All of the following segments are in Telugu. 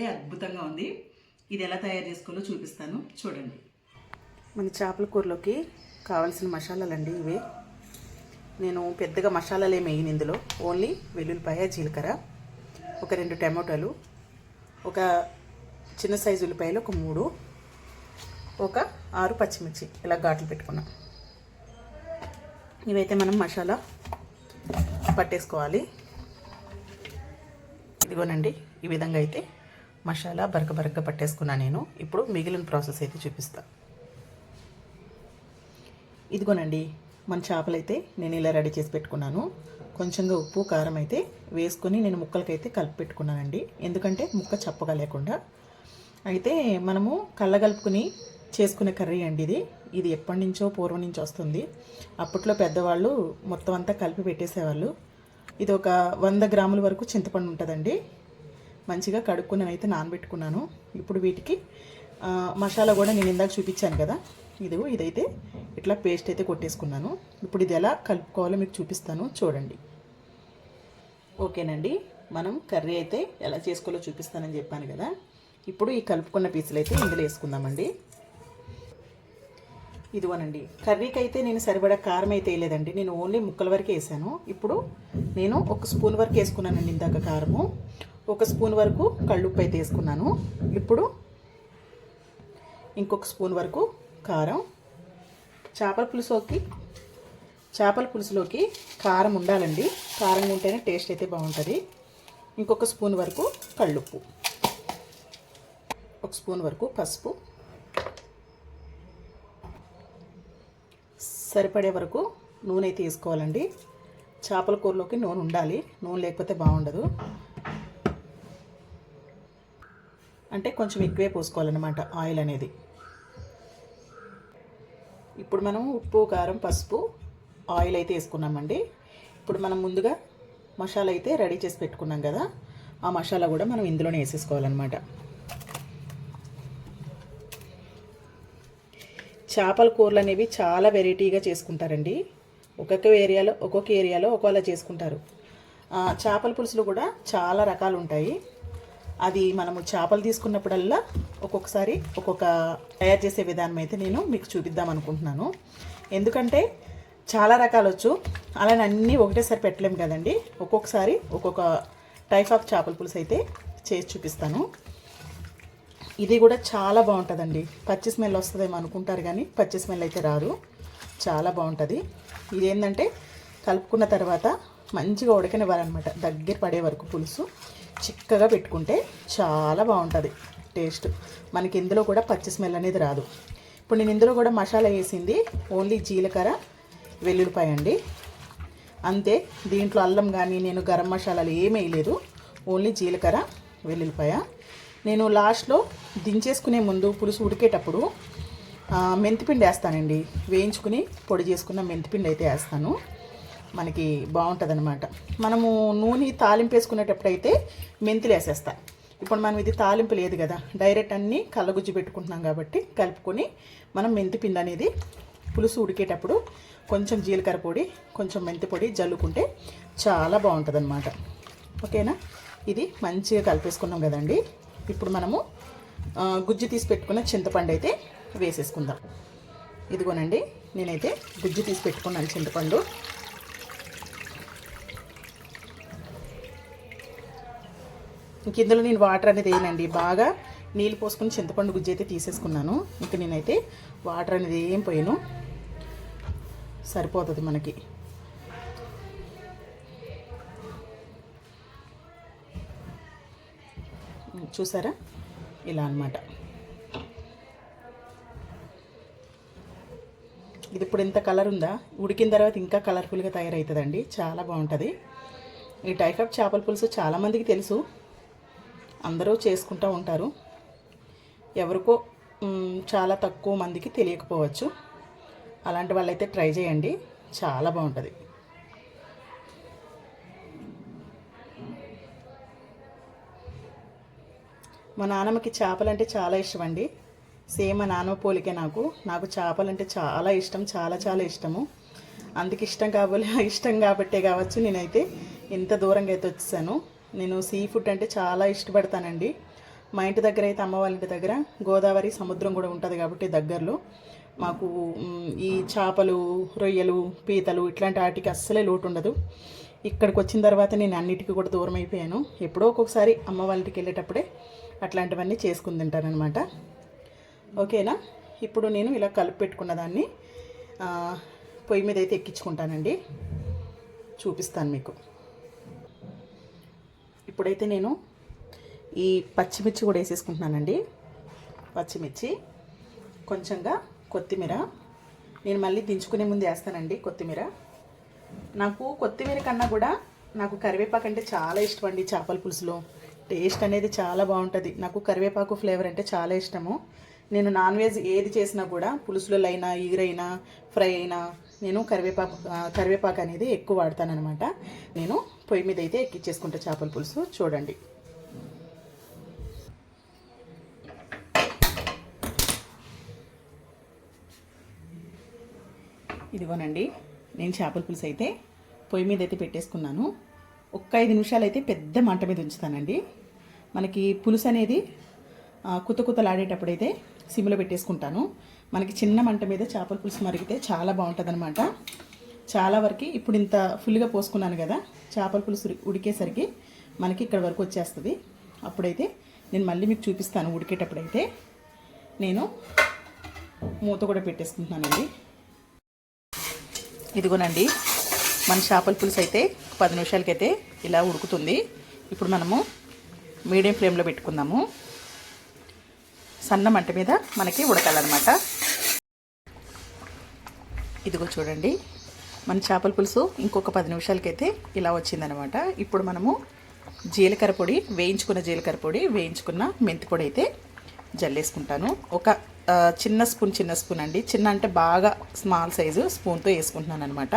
అయితే అద్భుతంగా ఉంది. ఇది ఎలా తయారు చేసుకోవాలో చూపిస్తాను. చూడండి. మన చేపల కూరలోకి కావాల్సిన మసాలాలండి ఇవే. నేను పెద్దగా మసాలాలు ఏమి వేయను ఇందులో. ఓన్లీ వెల్లుల్లిపాయ జీలకర్ర ఒక రెండు టమాటాలు ఒక చిన్న సైజు ఉల్లిపాయలు ఒక మూడు ఒక ఆరు పచ్చిమిర్చి. ఇలా ఘాట్లు పెట్టుకున్నాం. ఇవైతే మనం మసాలా పట్టేసుకోవాలి. ఇదిగోనండి ఈ విధంగా అయితే మసాలా బరక బరక పట్టేసుకున్నా నేను. ఇప్పుడు మిగిలిన ప్రాసెస్ అయితే చూపిస్తాను ఇదిగోనండి మన చేపలైతే నేను ఇలా రెడీ చేసి పెట్టుకున్నాను. కొంచెంగా ఉప్పు కారం అయితే వేసుకొని నేను ముక్కలకైతే కలిపి పెట్టుకున్నానండి. ఎందుకంటే ముక్క చప్పగా లేకుండా. అయితే మనము కళ్ళగలుపుకుని చేసుకునే కర్రీ అండి ఇది. ఇది ఎప్పటి నుంచో పూర్వం నుంచి వస్తుంది. అప్పట్లో పెద్దవాళ్ళు మొత్తం అంతా కలిపి పెట్టేసేవాళ్ళు. ఇది ఒక వంద గ్రాముల వరకు చింతపండు ఉంటుందండి. మంచిగా కడుక్కుని అయితే నానబెట్టుకున్నాను. ఇప్పుడు వీటికి మసాలా కూడా నేను ఇందాక చూపించాను కదా. ఇదిగో ఇదైతే ఇట్లా పేస్ట్ అయితే కొట్టేసుకున్నాను. ఇప్పుడు ఇది ఎలా కలుపుకోవాలో మీకు చూపిస్తాను. చూడండి. ఓకేనండి. మనం కర్రీ అయితే ఎలా చేసుకోవాలో చూపిస్తానని చెప్పాను కదా. ఇప్పుడు ఈ కలుపుకున్న పీసులు అయితే ఇందులో వేసుకుందామండి. ఇదిగోనండి. కర్రీకి అయితే నేను సరిపడా కారం అయితే వేయలేదండి. నేను ఓన్లీ ముక్కల వరకు వేసాను. ఇప్పుడు నేను ఒక స్పూన్ వరకు వేసుకున్నానండి ఇందాక కారము. ఒక స్పూన్ వరకు కళ్ళుప్పు అయితే వేసుకున్నాను ఇప్పుడు ఇంకొక స్పూన్ వరకు కారం. చేపల పులుసులోకి చేపల పులుసులోకి కారం ఉండాలండి. కారం ఉంటేనే టేస్ట్ అయితే బాగుంటుంది. ఇంకొక స్పూన్ వరకు కళ్ళుప్పు. ఒక స్పూన్ వరకు పసుపు. సరిపడే వరకు నూనె అయితే వేసుకోవాలండి చేపల కూరలోకి నూనె ఉండాలి. నూనె లేకపోతే బాగుండదు. అంటే కొంచెం ఎక్కువే పోసుకోవాలన్నమాట ఆయిల్ అనేది. ఇప్పుడు మనం ఉప్పు కారం పసుపు ఆయిల్ అయితే వేసుకున్నామండి. ఇప్పుడు మనం ముందుగా మసాలా అయితే రెడీ చేసి పెట్టుకున్నాం కదా ఆ మసాలా కూడా మనం ఇందులోనే వేసేసుకోవాలన్నమాట. చేపల కూరలు అనేవి చాలా వెరైటీగా చేసుకుంటారండి. ఒక్కొక్క ఏరియాలో ఒక్కొక్క ఏరియాలో ఒకవేళ చేసుకుంటారు. చేపల పులుసులు కూడా చాలా రకాలు ఉంటాయి అది మనము చేపలు తీసుకున్నప్పుడల్లా ఒక్కొక్కసారి ఒక్కొక్క తయారు చేసే విధానం అయితే నేను మీకు చూపిద్దాం అనుకుంటున్నాను. ఎందుకంటే చాలా రకాలు వచ్చు. అలానే అన్నీ ఒకటేసారి పెట్టలేము కదండి. ఒక్కొక్కసారి ఒక్కొక్క టైప్ ఆఫ్ చేపల పులుసు అయితే చేసి చూపిస్తాను. ఇది కూడా చాలా బాగుంటుందండి. పచ్చి స్మెల్ వస్తుందేమో అనుకుంటారు కానీ పచ్చి స్మెల్ అయితే రాదు. చాలా బాగుంటుంది. ఇది ఏంటంటే కలుపుకున్న తర్వాత మంచిగా ఉడకనివ్వాలన్నమాట. దగ్గర పడే వరకు పులుసు. చిక్కగా పెట్టుకుంటే చాలా బాగుంటుంది. టేస్ట్. మనకి ఇందులో కూడా పచ్చి స్మెల్ అనేది రాదు. ఇప్పుడు నేను ఇందులో కూడా మసాలా వేసింది ఓన్లీ జీలకర్ర వెల్లుల్లిపాయ అండి. అంతే. దీంట్లో అల్లం కానీ నేను గరం మసాలాలు ఏమీ వేయలేదు. ఓన్లీ జీలకర్ర వెల్లుల్లిపాయ. నేను లాస్ట్లో దించేసుకునే ముందు పులుసు ఉడికేటప్పుడు మెంతిపిండి వేస్తానండి. వేయించుకుని పొడి చేసుకున్న మెంతిపిండి అయితే వేస్తాను. మనకి బాగుంటుంది అనమాట మనము నూనె తాలింపు వేసుకునేటప్పుడైతే మెంతులు వేసేస్తా. ఇప్పుడు మనం ఇది తాలింపు లేదు కదా డైరెక్ట్ అన్నీ కళ్ళగుజ్జు పెట్టుకుంటున్నాం కాబట్టి కలుపుకొని మనం మెంతి పిండి అనేది పులుసు ఉడికేటప్పుడు కొంచెం జీలకర్ర పొడి కొంచెం మెంతి పొడి జల్లుకుంటే చాలా బాగుంటుంది ఓకేనా? ఇది మంచిగా కలిపేసుకున్నాం కదండి. ఇప్పుడు మనము గుజ్జు తీసి పెట్టుకున్న చింతపండు అయితే వేసేసుకుందాం. ఇదిగోనండి నేనైతే గుజ్జు తీసి పెట్టుకున్నాను చింతపండు. ఇంక ఇందులో నేను వాటర్ అనేది వేయనండి. బాగా నీళ్ళు పోసుకుని చింతపండు గుజ్జు అయితే తీసేసుకున్నాను. ఇంక నేనైతే వాటర్ అనేది ఏం పోయాను. సరిపోతుంది మనకి. చూసారా? ఇలా అన్నమాట. ఇది ఇప్పుడు ఎంత కలర్ ఉందా? ఉడికిన తర్వాత ఇంకా కలర్ఫుల్గా తయారవుతుందండి. చాలా బాగుంటుంది. ఈ టైప్ ఆఫ్ చేపల పులుసు చాలామందికి తెలుసు. అందరూ చేసుకుంటూ ఉంటారు. ఎవరికో చాలా తక్కువ మందికి తెలియకపోవచ్చు. అలాంటి వాళ్ళైతే ట్రై చేయండి. చాలా బాగుంటుంది. మా నాన్నమ్మకి చేపలంటే చాలా ఇష్టం అండి సేమ్ మా నాన్నమ్మ పోలికే నాకు. నాకు చేపలంటే చాలా ఇష్టం చాలా చాలా ఇష్టము. అందుకు ఇష్టం కాబోలే ఇష్టం కాబట్టే కావచ్చు నేనైతే ఇంత దూరంగా అయితే వచ్చేసాను. నేను సీ ఫుడ్ అంటే చాలా ఇష్టపడతానండి. మా ఇంటి దగ్గర అయితే అమ్మ వాళ్ళ ఇంటి దగ్గర గోదావరి సముద్రం కూడా ఉంటుంది కాబట్టి దగ్గరలో. మాకు ఈ చేపలు రొయ్యలు పీతలు ఇట్లాంటి వాటికి అస్సలే లోటు ఉండదు. ఇక్కడికి వచ్చిన తర్వాత నేను అన్నిటికీ కూడా దూరం అయిపోయాను. ఎప్పుడో ఒక్కొక్కసారి అమ్మ వాళ్ళ వెళ్ళేటప్పుడే అట్లాంటివన్నీ చేసుకుని తింటానమాట ఓకేనా? ఇప్పుడు నేను ఇలా కలిపి పెట్టుకున్న దాన్ని పొయ్యి మీద అయితే ఎక్కించుకుంటానండి. చూపిస్తాను మీకు. ఇప్పుడైతే నేను ఈ పచ్చిమిర్చి కూడా వేసేసుకుంటున్నానండి. పచ్చిమిర్చి కొంచెంగా కొత్తిమీర. నేను మళ్ళీ దించుకునే ముందు వేస్తానండి కొత్తిమీర. నాకు కొత్తిమీర కన్నా కూడా నాకు కరివేపాకు అంటే చాలా ఇష్టం అండి చేపల పులుసులో. టేస్ట్ అనేది చాలా బాగుంటుంది. నాకు కరివేపాకు ఫ్లేవర్ అంటే చాలా ఇష్టము. నేను నాన్ వెజ్ ఏది చేసినా కూడా పులుసులలో అయినా ఈగరైనా ఫ్రై అయినా నేను కరివేపాకు కరివేపాకు అనేది ఎక్కువ వాడతానమాట నేను పొయ్యి మీద అయితే ఎక్కిచ్చేసుకుంటా చేపల పులుసు. చూడండి. ఇదిగోనండి నేను చేపల పులుసు అయితే పొయ్యి మీద అయితే పెట్టేసుకున్నాను. ఒక్క ఐదు నిమిషాలు అయితే పెద్ద మంట మీద ఉంచుతానండి. మనకి పులుసు అనేది కుత కుతలాడేటప్పుడు అయితే సిమ్లో పెట్టేసుకుంటాను. మనకి చిన్న మంట మీద చేపల పులుసు మరిగితే చాలా బాగుంటుంది అనమాట చాలా వరకు ఇప్పుడు ఇంత ఫుల్గా పోసుకున్నాను కదా చేపల పులుసు ఉడికేసరికి మనకి ఇక్కడ వరకు వచ్చేస్తుంది. అప్పుడైతే నేను మళ్ళీ మీకు చూపిస్తాను ఉడికేటప్పుడైతే. నేను మూత కూడా పెట్టేసుకుంటున్నానండి. ఇదిగోనండి మన చేపల పులుసు అయితే పది నిమిషాలకైతే ఇలా ఉడుకుతుంది. ఇప్పుడు మనము మీడియం ఫ్లేమ్లో పెట్టుకుందాము. సన్న మంట మీద మనకి ఉడకాలన్నమాట. ఇదిగో చూడండి. మన చేపల పులుసు ఇంకొక పది నిమిషాలకైతే ఇలా వచ్చిందనమాట. ఇప్పుడు మనము జీలకర్ర పొడి వేయించుకున్న జీలకర్ర పొడి వేయించుకున్న మెంతి పొడి అయితే జల్లేసుకుంటాను. ఒక చిన్న స్పూన్ చిన్న స్పూన్ అండి. చిన్న అంటే బాగా స్మాల్ సైజు స్పూన్తో వేసుకుంటున్నాను అనమాట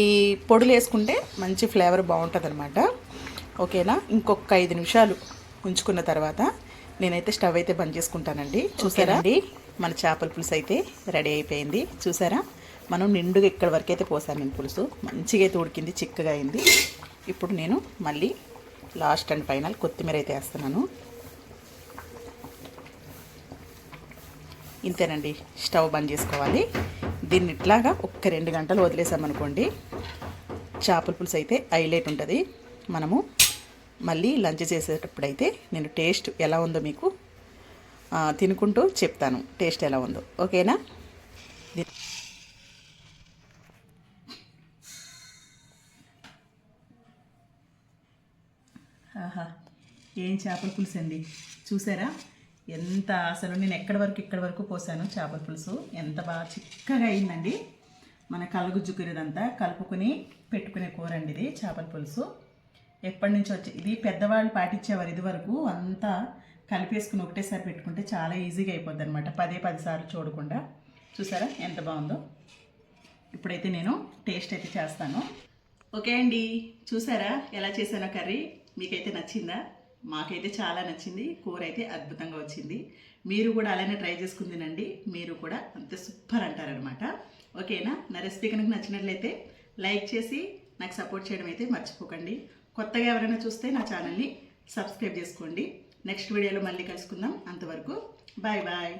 ఈ పొడులు వేసుకుంటే మంచి ఫ్లేవర్ బాగుంటుంది అనమాట ఓకేనా? ఇంకొక ఐదు నిమిషాలు ఉంచుకున్న తర్వాత నేనైతే స్టవ్ అయితే బంద్ చేసుకుంటానండి. చూసారా? అండి మన చేపల పులుసు అయితే రెడీ అయిపోయింది. చూసారా? మనం నిండుగా ఇక్కడ వరకు అయితే పోసాను నేను పులుసు. మంచిగా అయితే ఉడికింది చిక్కగా అయింది. ఇప్పుడు నేను మళ్ళీ లాస్ట్ అండ్ ఫైనల్ కొత్తిమీర అయితే వేస్తున్నాను. ఇంతేనండి స్టవ్ బంద్ చేసుకోవాలి. దీన్ని ఇట్లాగా ఒక్క రెండు గంటలు వదిలేసామనుకోండి చేపల పులుసు అయితే హైలైట్ ఉంటుంది. మనము మళ్ళీ లంచ్ చేసేటప్పుడైతే నేను టేస్ట్ ఎలా ఉందో మీకు తినుకుంటూ చెప్తాను. టేస్ట్ ఎలా ఉందో. ఓకేనా? ఆహా ఏం చేపల పులుసు అండి? చూసారా? ఎంత అసలు నేను ఎక్కడి వరకు ఇక్కడి వరకు పోసాను చేపల పులుసు? ఎంత బాగా చిక్కగా అయిందండి. మన కలుగుజ్జు కూరదంతా కలుపుకొని పెట్టుకునే కూర అండి ఇది చేపల పులుసు. ఎప్పటి నుంచి వచ్చి ఇది పెద్దవాళ్ళు పాటించేవారు ఇది వరకు అంతా కలిపేసుకుని ఒకటేసారి పెట్టుకుంటే చాలా ఈజీగా అయిపోద్ది అనమాట పదే పది సార్లు చూడకుండా. చూసారా? ఎంత బాగుందో? ఇప్పుడైతే నేను టేస్ట్ అయితే చేస్తాను. ఓకే అండి. చూసారా? ఎలా చేశానో కర్రీ? మీకైతే నచ్చిందా? మాకైతే చాలా నచ్చింది. కూర అయితే అద్భుతంగా వచ్చింది. మీరు కూడా అలానే ట్రై చేసుకుని తినండి. మీరు కూడా అంత సూపర్ అంటారనమాట ఓకేనా? నా రెసిపీ కనుక నచ్చినట్లయితే లైక్ చేసి నాకు సపోర్ట్ చేయడం అయితే మర్చిపోకండి. కొత్తగా ఎవరైనా చూస్తే నా ఛానల్ని సబ్స్క్రైబ్ చేసుకోండి. నెక్స్ట్ వీడియోలో మళ్ళీ కలుసుకుందాం. అంతవరకు బాయ్ బాయ్.